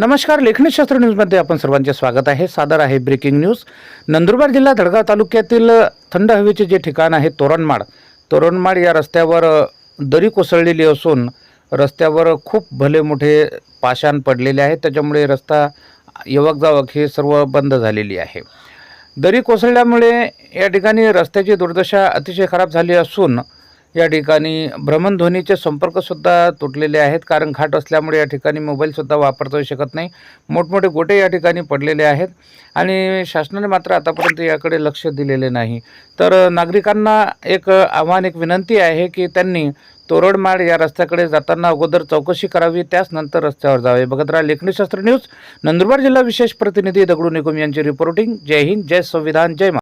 नमस्कार लेखणीशास्त्र न्यूजमध्ये आपण सर्वांचे स्वागत आहे. सादर आहे ब्रेकिंग न्यूज. नंदुरबार जिल्हा धडगाव तालुक्यातील थंड हवेचे जे ठिकाण आहे तोरणमाड. तोरणमाड या रस्त्यावर दरी कोसळलेली असून रस्त्यावर खूप भले मोठे पाषाण पडलेले आहेत त्याच्यामुळे रस्ता यवक जावक हे सर्व बंद झालेली आहे. दरी कोसळल्यामुळे या ठिकाणी रस्त्याची दुर्दशा अतिशय खराब झाली असून या ठिकाणी भ्रमणध्वनीचे संपर्कसुद्धा तुटलेले आहेत. कारण घाट असल्यामुळे या ठिकाणी मोबाईलसुद्धा वापरता येऊ शकत नाही. मोठमोठे गोटे या ठिकाणी पडलेले आहेत. आणि शासनाने मात्र आतापर्यंत याकडे लक्ष दिलेले नाही. तर नागरिकांना एक आव्हान एक विनंती आहे की त्यांनी तोरडमाड या रस्त्याकडे जाताना अगोदर चौकशी करावी. त्याच नंतर रस्त्यावर जावे. बघत राहा लेखनीशास्त्र न्यूज नंदुरबार जिल्हा विशेष प्रतिनिधी दगडू निकुम यांची रिपोर्टिंग जय हिंद जय संविधान जय